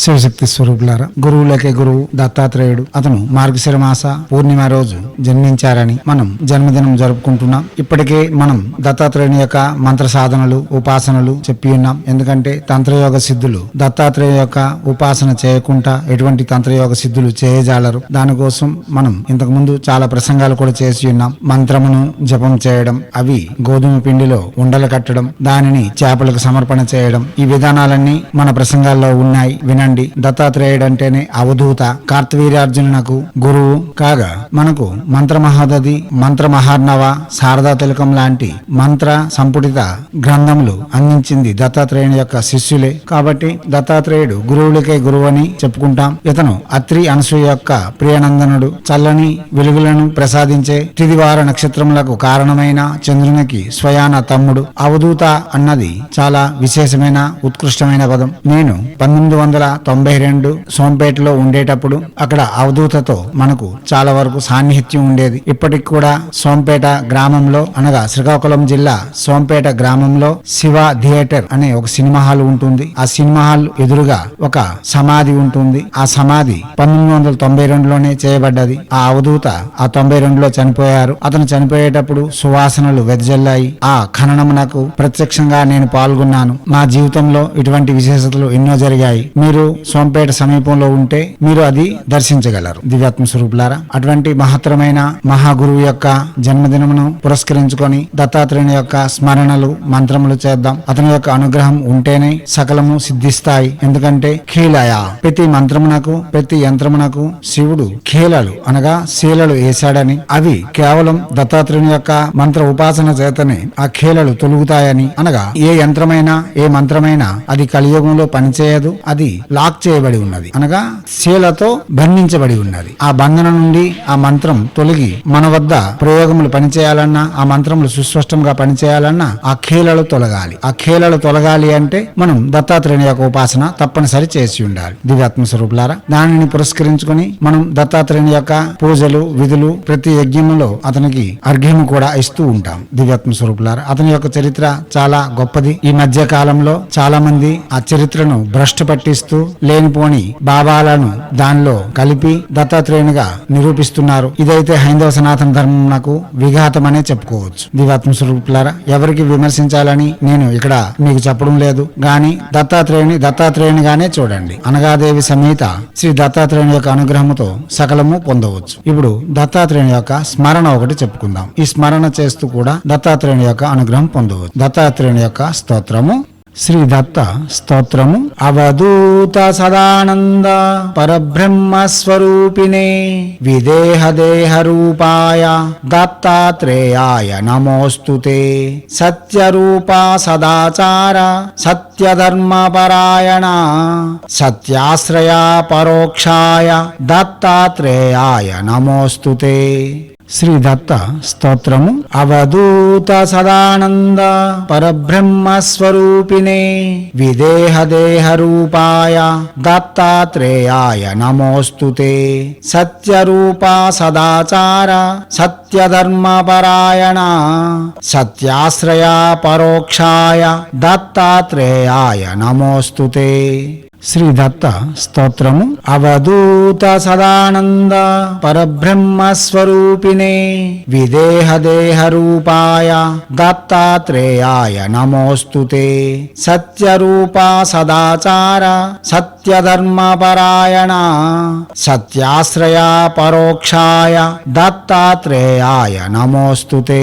శివశక్తి స్వరూపులారా. గురువులకే గురువు దత్తాత్రేయుడు. అతను మార్గశిర మాస పూర్ణిమ రోజు జన్మించారని మనం జన్మదినం జరుపుకుంటున్నాం. ఇప్పటికే మనం దత్తాత్రేయుని యొక్క మంత్ర సాధనలు ఉపాసనలు చెప్పి ఉన్నాం. ఎందుకంటే తంత్రయోగ సిద్ధులు దత్తాత్రేయ యొక్క ఉపాసన చేయకుండా ఎటువంటి తంత్రయోగ సిద్ధులు చేయజాలరు. దానికోసం మనం ఇంతకు ముందు చాలా ప్రసంగాలు కూడా చేసి ఉన్నాం. మంత్రమును జపం చేయడం అవి గోధుమ పిండిలో ఉండలు కట్టడం దానిని చేపలకు సమర్పణ చేయడం ఈ విధానాలన్నీ మన ప్రసంగాల్లో ఉన్నాయి. వినండి దత్తాత్రేయుడు అంటేనే అవధూత. కార్తవీర్యార్జునునకు గురువు కాగా మనకు మంత్ర మంత్రమహార్ణవ మంత్ర శారదా తిలకం లాంటి మంత్ర సంపుటిత గ్రంథములు అందించింది దత్తాత్రేయుని యొక్క శిష్యులే. కాబట్టి దత్తాత్రేయుడు గురువులకే గురువు అని చెప్పుకుంటాం. ఇతను అత్రి అనసూయ యొక్క ప్రియనందనుడు. చల్లని వెలుగులను ప్రసాదించే తిదివార నక్షత్రములకు కారణమైన చంద్రునికి స్వయాన తమ్ముడు. అవధూత అన్నది చాలా విశేషమైన ఉత్కృష్టమైన పదం. నేను పంతొమ్మిది వందల తొంభై రెండు సోంపేటలో ఉండేటప్పుడు అక్కడ అవధూతతో మనకు చాలా వరకు సాన్నిహిత్యం ఉండేది. ఇప్పటికి కూడా సోంపేట గ్రామంలో అనగా శ్రీకాకుళం జిల్లా సోంపేట గ్రామంలో శివ థియేటర్ అనే ఒక సినిమా హాల్ ఉంటుంది. ఆ సినిమా హాల్ ఎదురుగా ఒక సమాధి ఉంటుంది. ఆ సమాధి పంతొమ్మిది వందల తొంభై రెండులోనే చేయబడ్డది. ఆ అవధూత ఆ తొంభై రెండులో చనిపోయారు. అతను చనిపోయేటప్పుడు సువాసనలు వెదజల్లాయి. ఆ ఖననమునకు ప్రత్యక్షంగా నేను పాల్గొన్నాను. మా జీవితంలో ఇటువంటి విశేషతలు ఎన్నో జరిగాయి. మీరు సోంపేట సమీపంలో ఉంటే మీరు అది దర్శించగలరు. దివ్యాత్మ స్వరూపులారా అటువంటి మహత్తరమైన మహాగురువు యొక్క జన్మదినమును పురస్కరించుకొని దత్తాత్రేయుని యొక్క స్మరణలు మంత్రములు చేద్దాం. అతని యొక్క అనుగ్రహం ఉంటేనే సకలము సిద్ధిస్తాయి. ఎందుకంటే ఖీలయ. ప్రతి మంత్రమునకు ప్రతి యంత్రమునకు శివుడు ఖీలలు అనగా శీలలు వేశాడని అవి కేవలం దత్తాత్రేయుని యొక్క మంత్ర ఉపాసన చేతనే ఆ ఖీలలు తొలుగుతాయని అనగా ఏ యంత్రమైనా ఏ మంత్రమైనా అది కలియుగంలో పనిచేయదు. అది లాక్ చేయబడి ఉన్నది. అనగా శీలతో బంధించబడి ఉన్నది. ఆ బంధన నుండి ఆ మంత్రం తొలగి మన వద్ద ప్రయోగములు పనిచేయాలన్నా ఆ మంత్రములు సుస్పష్టంగా పనిచేయాలన్నా ఆ కీలలు తొలగాలి. ఆ కీలలు తొలగాలి అంటే మనం దత్తాత్రేయుని యొక్క ఉపాసన తప్పనిసరి చేసి ఉండాలి. దివ్యాత్మ స్వరూపులారా దానిని పురస్కరించుకొని మనం దత్తాత్రేయుని యొక్క పూజలు విధులు ప్రతి యజ్ఞములో అతనికి అర్ఘ్యము కూడా ఇస్తూ ఉంటాం. దివ్యాత్మ స్వరూపులారా అతని యొక్క చరిత్ర చాలా గొప్పది. ఈ మధ్య కాలంలో చాలా మంది ఆ చరిత్రను భ్రష్టు పట్టిస్తూ లేనిపోని భావాలను దానిలో కలిపి దత్తాత్రేయునిగా నిరూపిస్తున్నారు. ఇదైతే హైందవ సనాతన ధర్మమునకు విఘాతమనే చెప్పుకోవచ్చు. దివాత్మ స్వరూపులారా ఎవరికి విమర్శించాలని నేను ఇక్కడ మీకు చెప్పడం లేదు. గాని దత్తాత్రేయుని దత్తాత్రేయునిగానే చూడండి. అనగాదేవి సమేత శ్రీ దత్తాత్రేయుని యొక్క అనుగ్రహముతో సకలము పొందవచ్చు. ఇప్పుడు దత్తాత్రేయుని యొక్క స్మరణ ఒకటి చెప్పుకుందాం. ఈ స్మరణ చేస్తూ కూడా దత్తాత్రేయుని యొక్క అనుగ్రహం పొందవచ్చు. దత్తాత్రేయుని యొక్క స్తోత్రము శ్రీ దత్త స్తోత్రము. అవధూత సదానంద పరబ్రహ్మ స్వరూపిణే విదేహ దేహ రూపాయ దత్తాత్రేయాయ నమోస్తుతే సత్య రూపా సదాచార సత్య ధర్మ పరాయణ సత్యాశ్రయ పరోక్షాయ దత్తాత్రేయాయ నమోస్తుతే శ్రీ దత్త స్తోత్రము. అవధూత సదానంద పరబ్రహ్మ స్వరూపిణే విదేహ దేహ రూపాయ దత్తాత్రేయాయ నమోస్తుతే సత్య రూపా సదాచార సత్య ధర్మ పరాయణ సత్యాశ్రయ పరోక్షాయ దత్తాత్రేయాయ నమోస్తుతే శ్రీ దత్త స్తోత్రము. అవధూత సదానంద పరబ్రహ్మ స్వరూపిణే విదేహ దేహ రూపాయ దత్తాత్రేయాయ నమోస్తుతే సత్య రూపా సదాచార సత్యధర్మ పరాయణ సత్యాశ్రయ పరోక్షాయ దత్తాత్రేయాయ నమోస్తుతే